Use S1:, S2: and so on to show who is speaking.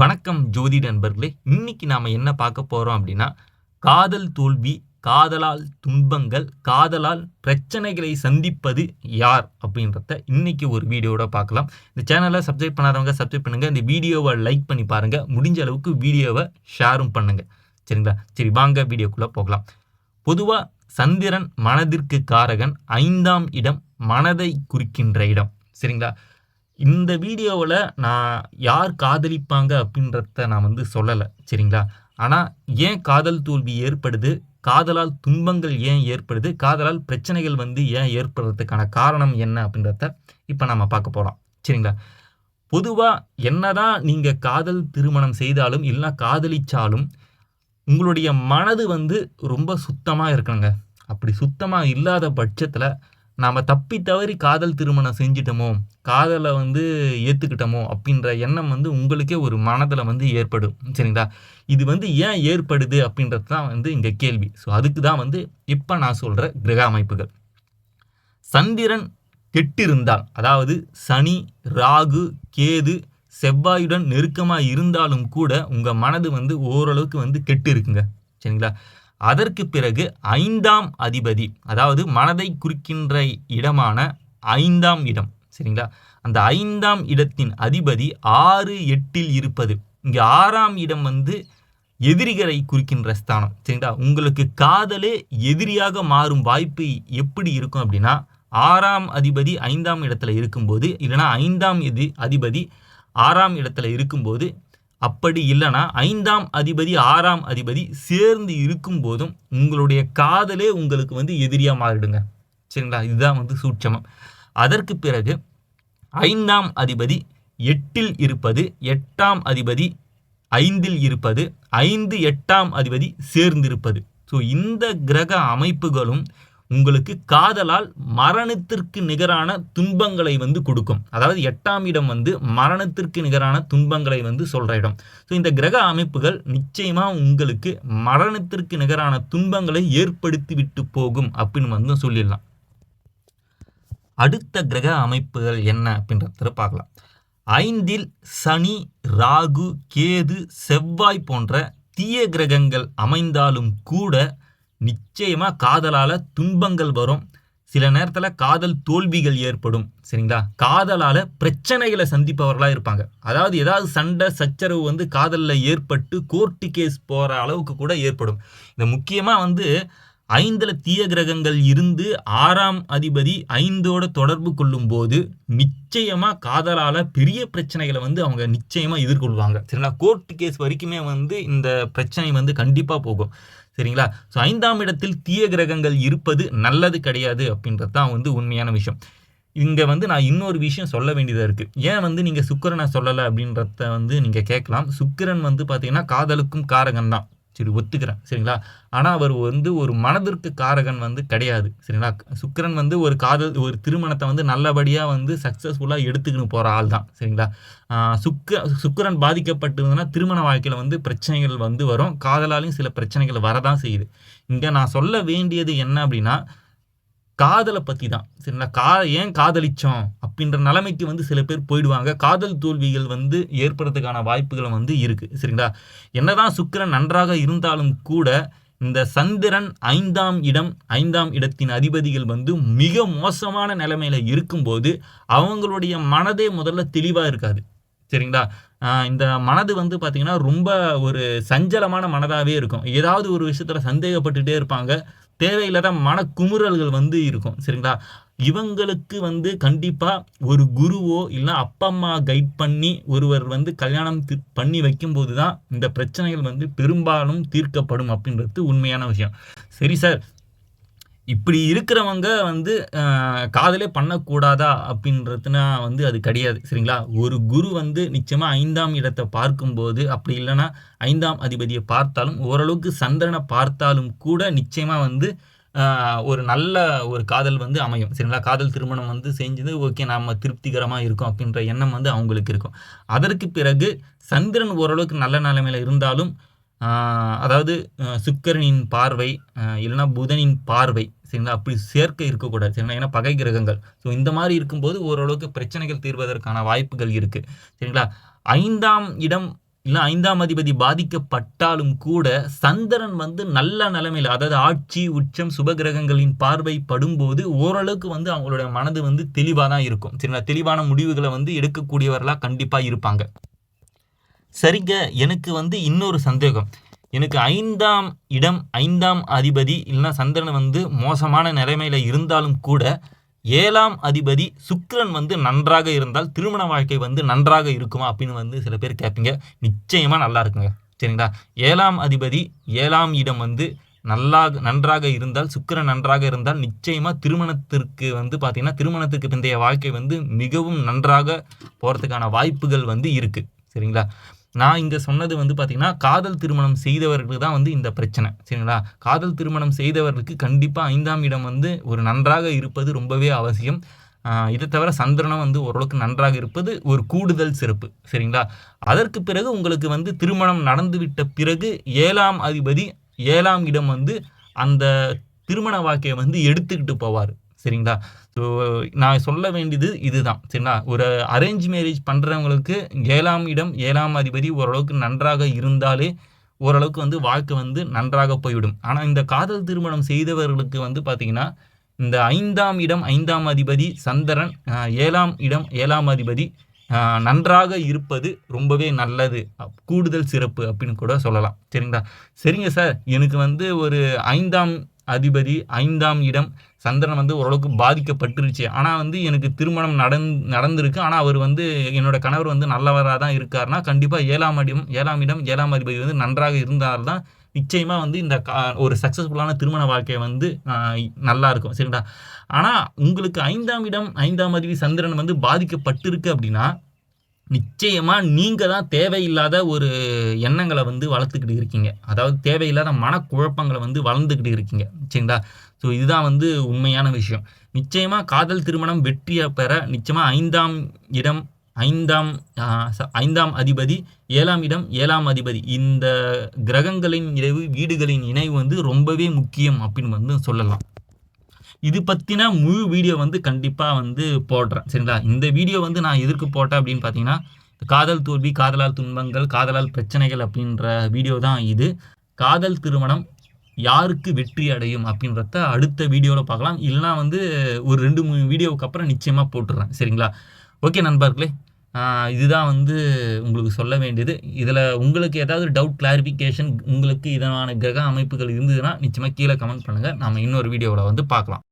S1: வணக்கம் ஜோதி நண்பர்களே. இன்னைக்கு நாம் என்ன பார்க்க போகிறோம் அப்படின்னா காதல் தோல்வி காதலால் துன்பங்கள் காதலால் பிரச்சனைகளை சந்திப்பது யார் அப்படின்றத இன்னைக்கு ஒரு வீடியோட பார்க்கலாம். இந்த சேனலை சப்ஸ்கிரைப் பண்ணாதவங்க சப்ஸ்கிரைப் பண்ணுங்கள் இந்த வீடியோவை லைக் பண்ணி பாருங்கள் முடிஞ்ச அளவுக்கு வீடியோவை ஷேரும் பண்ணுங்கள் சரிங்களா? சரி வாங்க வீடியோக்குள்ளே போகலாம். பொதுவாக சந்திரன் மனதிற்கு காரகன் ஐந்தாம் இடம் மனதை குறிக்கின்ற இடம். சரிங்களா? இந்த வீடியோவில் நான் யார் காதலிப்பாங்க அப்படின்றத நான் வந்து சொல்லலை சரிங்களா? ஆனால் ஏன் காதல் தோல்வி ஏற்படுது? காதலால் துன்பங்கள் ஏன் ஏற்படுது? காதலால் பிரச்சனைகள் வந்து ஏன் ஏற்படுறதுக்கான காரணம் என்ன அப்படின்றத இப்போ நம்ம பார்க்க போகலாம் சரிங்களா? பொதுவாக என்னதான் நீங்கள் காதல் திருமணம் செய்தாலும் இல்லைனா காதலிச்சாலும் உங்களுடைய மனது வந்து ரொம்ப சுத்தமாக இருக்கணுங்க. அப்படி சுத்தமாக இல்லாத பட்சத்தில் நாம் தப்பி தவறி காதல் திருமணம் செஞ்சிட்டோமோ காதலை வந்து ஏற்றுக்கிட்டோமோ அப்படின்ற எண்ணம் வந்து உங்களுக்கே ஒரு மனதில் வந்து ஏற்படும். சரிங்களா? இது வந்து ஏன் ஏற்படுது அப்படின்றது தான் வந்து இங்கே கேள்வி. ஸோ அதுக்கு தான் வந்து இப்போ நான் சொல்கிற கிரக அமைப்புகள். சந்திரன் கெட்டிருந்தால் அதாவது சனி ராகு கேது செவ்வாயுடன் நெருக்கமாக இருந்தாலும் கூட உங்கள் மனது வந்து ஓரளவுக்கு வந்து கெட்டு இருக்குங்க சரிங்களா? அதற்கு பிறகு ஐந்தாம் அதிபதி அதாவது மனதை குறிக்கின்ற இடமான ஐந்தாம் இடம் சரிங்களா? அந்த ஐந்தாம் இடத்தின் அதிபதி ஆறு எட்டில் இருப்பது. இங்கே ஆறாம் இடம் வந்து எதிரிகளை குறிக்கின்ற ஸ்தானம் சரிங்களா? உங்களுக்கு காதலே எதிரியாக மாறும் வாய்ப்பு எப்படி இருக்கும் அப்படின்னா ஆறாம் அதிபதி ஐந்தாம் இடத்துல இருக்கும்போது இல்லைனா ஐந்தாம் எதி அதிபதி ஆறாம் இடத்துல இருக்கும்போது அப்படி இல்லைனா ஐந்தாம் அதிபதி ஆறாம் அதிபதி சேர்ந்து இருக்கும் போதும் உங்களுடைய காதலே உங்களுக்கு வந்து எதிரியாக மாறிடுங்க. சரிங்களா? இதுதான் வந்து சூட்சமம். அதற்கு பிறகு ஐந்தாம் அதிபதி எட்டில் இருப்பது எட்டாம் அதிபதி ஐந்தில் இருப்பது ஐந்து எட்டாம் அதிபதி சேர்ந்திருப்பது. ஸோ இந்த கிரக அமைப்புகளும் உங்களுக்கு காதலால் மரணத்திற்கு நிகரான துன்பங்களை வந்து கொடுக்கும். அதாவது எட்டாம் இடம் வந்து மரணத்திற்கு நிகரான துன்பங்களை வந்து சொல்கிற இடம். ஸோ இந்த கிரக அமைப்புகள் நிச்சயமாக உங்களுக்கு மரணத்திற்கு நிகரான துன்பங்களை ஏற்படுத்தி விட்டு போகும் அப்படின்னு வந்து சொல்லிடலாம். அடுத்த கிரக அமைப்புகள் என்ன அப்படின்றத பார்க்கலாம். ஐந்தில் சனி ராகு கேது செவ்வாய் போன்ற தீய கிரகங்கள் அமைந்தாலும் கூட நிச்சயமாக காதலால் துன்பங்கள் வரும். சில நேரத்தில் காதல் தோல்விகள் ஏற்படும். சரிங்களா? காதலால் பிரச்சனைகளை சந்திப்பவர்களாக இருப்பாங்க. அதாவது ஏதாவது சண்டை சச்சரவு வந்து காதலில் ஏற்பட்டு கோர்ட்டு கேஸ் போகிற அளவுக்கு கூட ஏற்படும். இந்த முக்கியமாக வந்து ஐந்தில் தீய கிரகங்கள் இருந்து ஆறாம் அதிபதி ஐந்தோட தொடர்பு கொள்ளும் போது நிச்சயமாக காதலால் பெரிய பிரச்சனைகளை வந்து அவங்க நிச்சயமாக எதிர்கொள்வாங்க. சரிங்களா? கோர்ட்டு கேஸ் வரைக்குமே வந்து இந்த பிரச்சனை வந்து கண்டிப்பாக போகும். சரிங்களா? ஸோ ஐந்தாம் இடத்தில் தீய கிரகங்கள் இருப்பது நல்லது கிடையாது அப்படின்றது தான் வந்து உண்மையான விஷயம். இங்கே வந்து நான் இன்னொரு விஷயம் சொல்ல வேண்டியதாக இருக்குது ஏன் வந்து நீங்கள் சுக்கரனை சொல்லலை அப்படின்றத வந்து நீங்கள் கேட்கலாம். சுக்கிரன் வந்து பார்த்தீங்கன்னா காதலுக்கும் காரகன் தான் சரி ஒத்துக்கிறேன் சரிங்களா? ஆனால் அவர் வந்து ஒரு மனதிற்கு காரகன் வந்து கிடையாது. சரிங்களா? சுக்கரன் வந்து ஒரு காதல் ஒரு திருமணத்தை வந்து நல்லபடியாக வந்து சக்ஸஸ்ஃபுல்லாக எடுத்துக்கின்னு போகிற ஆள் தான். சரிங்களா? சுக்க சுக்கரன் பாதிக்கப்பட்டிருந்ததுன்னா திருமண வாழ்க்கையில் வந்து பிரச்சனைகள் வந்து வரும். காதலாலையும் சில பிரச்சனைகள் வரதான் செய்யுது. இங்கே நான் சொல்ல வேண்டியது என்ன அப்படின்னா காதலை பற்றி தான் சரிங்களா? கா ஏன் காதலிச்சோம்? அப்படின்ற நிலைமைக்கு வந்து சில பேர் போயிடுவாங்க. காதல் தோல்விகள் வந்து ஏற்படுறதுக்கான வாய்ப்புகள் வந்து இருக்குது சரிங்களா? என்னதான் சுக்கரன் நன்றாக இருந்தாலும் கூட இந்த சந்திரன் ஐந்தாம் இடம் ஐந்தாம் இடத்தின் அதிபதிகள் வந்து மிக மோசமான நிலைமையில் இருக்கும்போது அவங்களுடைய மனதே முதல்ல தெளிவாக இருக்காது. சரிங்களா? இந்த மனது வந்து பார்த்திங்கன்னா ரொம்ப ஒரு சஞ்சலமான மனதாகவே இருக்கும். ஏதாவது ஒரு விஷயத்தில் சந்தேகப்பட்டுகிட்டே இருப்பாங்க. தேவையில்லாத மனக்குமுறல்கள் வந்து இருக்கும் சரிங்களா? இவங்களுக்கு வந்து கண்டிப்பாக ஒரு குருவோ இல்லை அப்பா அம்மா கைட் பண்ணி ஒருவர் வந்து கல்யாணம் பண்ணி வைக்கும்போது தான் இந்த பிரச்சனைகள் வந்து பெரும்பாலும் தீர்க்கப்படும் அப்படின்றது உண்மையான விஷயம். சரி சார் இப்படி இருக்கிறவங்க வந்து காதலே பண்ணக்கூடாதா அப்படின்றதுனா வந்து அது கிடையாது சரிங்களா? ஒரு குரு வந்து நிச்சயமாக ஐந்தாம் இடத்தை பார்க்கும்போது அப்படி இல்லைன்னா ஐந்தாம் அதிபதியை பார்த்தாலும் ஓரளவுக்கு சந்திரனை பார்த்தாலும் கூட நிச்சயமாக வந்து ஒரு நல்ல ஒரு காதல் வந்து அமையும் சரிங்களா? காதல் திருமணம் வந்து செஞ்சது ஓகே நாம் திருப்திகரமாக இருக்கும் அப்படின்ற எண்ணம் வந்து அவங்களுக்கு இருக்கும். அதற்கு பிறகு சந்திரன் ஓரளவுக்கு நல்ல நிலைமையில் இருந்தாலும் அதாவது சுக்கரனின் பார்வை இல்லைன்னா புதனின் பார்வை சரிங்களா? அப்படி சேர்க்கை இருக்கக்கூடாது சரிங்களா? ஏன்னா பகை கிரகங்கள். ஸோ இந்த மாதிரி இருக்கும்போது ஓரளவுக்கு பிரச்சனைகள் தீர்வதற்கான வாய்ப்புகள் இருக்குது சரிங்களா? ஐந்தாம் இடம் இல்லை ஐந்தாம் அதிபதி பாதிக்கப்பட்டாலும் கூட சந்திரன் வந்து நல்ல நிலைமையில் அதாவது ஆட்சி உச்சம் சுபகிரகங்களின் பார்வை படும்போது ஓரளவுக்கு வந்து அவங்களுடைய மனது வந்து தெளிவாக தான் இருக்கும் சரிங்களா? தெளிவான முடிவுகளை வந்து எடுக்கக்கூடியவர்களாக கண்டிப்பாக இருப்பாங்க. சரிங்க எனக்கு வந்து இன்னொரு சந்தேகம். எனக்கு ஐந்தாம் இடம் ஐந்தாம் அதிபதி இல்லைன்னா சந்திரன் வந்து மோசமான நிலைமையில் இருந்தாலும் கூட ஏழாம் அதிபதி சுக்கிரன் வந்து நன்றாக இருந்தால் திருமண வாழ்க்கை வந்து நன்றாக இருக்குமா அப்படின்னு வந்து சில பேர் கேட்பீங்க. நிச்சயமாக நல்லா இருக்குங்க. சரிங்களா? ஏழாம் அதிபதி ஏழாம் இடம் வந்து நல்லா நன்றாக இருந்தால் சுக்கிரன் நன்றாக இருந்தால் நிச்சயமாக திருமணத்திற்கு வந்து பார்த்திங்கன்னா திருமணத்துக்கு பிந்தைய வாழ்க்கை வந்து மிகவும் நன்றாக போகிறதுக்கான வாய்ப்புகள் வந்து இருக்குது சரிங்களா? நான் இங்கே சொன்னது வந்து பார்த்திங்கன்னா காதல் திருமணம் செய்தவர்களுக்கு தான் வந்து இந்த பிரச்சனை சரிங்களா? காதல் திருமணம் செய்தவர்களுக்கு கண்டிப்பாக ஐந்தாம் இடம் வந்து ஒரு நன்றாக இருப்பது ரொம்பவே அவசியம். இதை தவிர சந்திரனம் வந்து ஓரளவுக்கு நன்றாக இருப்பது ஒரு கூடுதல் சிறப்பு சரிங்களா? அதற்கு பிறகு உங்களுக்கு வந்து திருமணம் நடந்துவிட்ட பிறகு ஏழாம் அதிபதி ஏழாம் இடம் வந்து அந்த திருமண வாழ்க்கையை வந்து எடுத்துக்கிட்டு போவார். சரிங்களா? ஸோ நான் சொல்ல வேண்டியது இதுதான் சரிங்களா? ஒரு அரேஞ்ச் மேரேஜ் பண்ணுறவங்களுக்கு ஏழாம் இடம் ஏழாம் அதிபதி ஓரளவுக்கு நன்றாக இருந்தாலே ஓரளவுக்கு வந்து வாழ்க்கை வந்து நன்றாக போய்விடும். ஆனால் இந்த காதல் திருமணம் செய்தவர்களுக்கு வந்து பார்த்திங்கன்னா இந்த ஐந்தாம் இடம் ஐந்தாம் அதிபதி சந்திரன் ஏழாம் இடம் ஏழாம் அதிபதி நன்றாக இருப்பது ரொம்பவே நல்லது. அப்- கூடுதல் சிறப்பு அப்படின்னு கூட சொல்லலாம் சரிங்களா? சரிங்க சார் எனக்கு வந்து ஒரு ஐந்தாம் அதிபதி ஐந்தாம் இடம் சந்திரன் வந்து ஓரளவுக்கு பாதிக்கப்பட்டுருச்சு. ஆனால் வந்து எனக்கு திருமணம் நடந் நடந்திருக்கு. ஆனால் அவர் வந்து என்னோட கணவர் வந்து நல்லவராக தான் இருக்காருன்னா கண்டிப்பாக ஏழாம் இடம் ஏழாம் இடம் ஏழாம் அதிபதி வந்து நன்றாக இருந்தால் தான் நிச்சயமாக வந்து இந்த கா- ஒரு சக்ஸஸ்ஃபுல்லான திருமண வாழ்க்கை வந்து ஆஹ், நல்லா இருக்கும். சரிங்களா? ஆனால் உங்களுக்கு ஐந்தாம் இடம் ஐந்தாம் அதிபதி சந்திரன் வந்து பாதிக்கப்பட்டிருக்கு அப்படின்னா நிச்சயமாக நீங்கள் தான் தேவையில்லாத ஒரு எண்ணங்களை வந்து வளர்த்துக்கிட்டு இருக்கீங்க. அதாவது தேவையில்லாத மனக்குழப்பங்களை வந்து வளர்ந்துக்கிட்டு இருக்கீங்க. சரிங்களா? ஸோ இதுதான் வந்து உண்மையான விஷயம். நிச்சயமாக காதல் திருமணம் வெற்றியை பெற நிச்சயமாக ஐந்தாம் இடம் ஐந்தாம் ஐந்தாம் அதிபதி ஏழாம் இடம் ஏழாம் அதிபதி. இந்த கிரகங்களின் இணைவு வீடுகளின் இணைவு வந்து ரொம்பவே முக்கியம் அப்படின்னு வந்து சொல்லலாம். இது பற்றின முழு வீடியோ வந்து கண்டிப்பாக வந்து போடுறேன். சரிங்களா? இந்த வீடியோ வந்து நான் எதற்கு போட்டேன் அப்படின்னு பார்த்தீங்கன்னா காதல் தோல்வி காதலால் துன்பங்கள் காதலால் பிரச்சனைகள் அப்படின்ற வீடியோ தான் இது. காதல் திருமணம் யாருக்கு வெற்றி அடையும் அப்படின்றத அடுத்த வீடியோவில் பார்க்கலாம் இல்லைனா வந்து ஒரு ரெண்டு மூணு வீடியோவுக்கு அப்புறம் நிச்சயமாக போட்டுடுறேன் சரிங்களா? ஓகே நண்பர்களே இதுதான் வந்து உங்களுக்கு சொல்ல வேண்டியது. இதில் உங்களுக்கு ஏதாவது டவுட் கிளாரிஃபிகேஷன் உங்களுக்கு இதனான கிரக அமைப்புகள் இருந்ததுன்னா நிச்சயமாக கீழே கமெண்ட் பண்ணுங்கள் நம்ம இன்னொரு வீடியோவில் வந்து பார்க்கலாம்